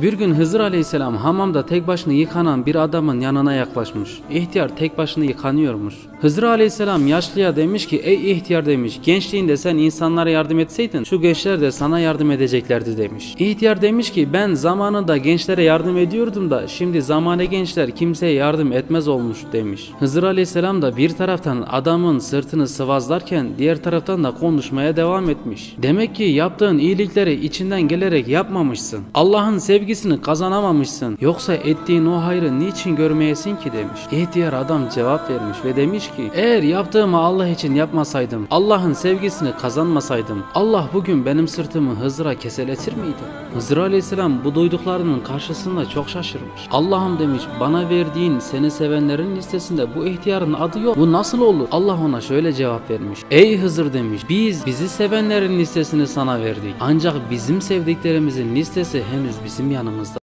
Bir gün Hızır Aleyhisselam hamamda tek başına yıkanan bir adamın yanına yaklaşmış. İhtiyar tek başına yıkanıyormuş. Hızır Aleyhisselam yaşlıya demiş ki ey ihtiyar demiş gençliğinde sen insanlara yardım etseydin şu gençler de sana yardım edeceklerdi demiş. İhtiyar demiş ki ben zamanında gençlere yardım ediyordum da şimdi zamane gençler kimseye yardım etmez olmuş demiş. Hızır Aleyhisselam da bir taraftan adamın sırtını sıvazlarken diğer taraftan da konuşmaya devam etmiş. Demek ki yaptığın iyilikleri içinden gelerek yapmamışsın. Allah'ın sevgisini kazanamamışsın. Yoksa ettiğin o hayrı niçin görmeyesin ki demiş. İhtiyar adam cevap vermiş ve demiş ki eğer yaptığımı Allah için yapmasaydım, Allah'ın sevgisini kazanmasaydım, Allah bugün benim sırtımı Hızır'a keseletir miydi? Hızır Aleyhisselam bu duyduklarının karşısında çok şaşırmış. Allah'ım demiş bana verdiğin seni sevenlerin listesinde bu ihtiyarın adı yok. Bu nasıl olur? Allah ona şöyle cevap vermiş. Ey Hızır demiş biz bizi sevenlerin listesini sana verdik. Ancak bizim sevdiklerimizin listesi henüz bizim yanımızda.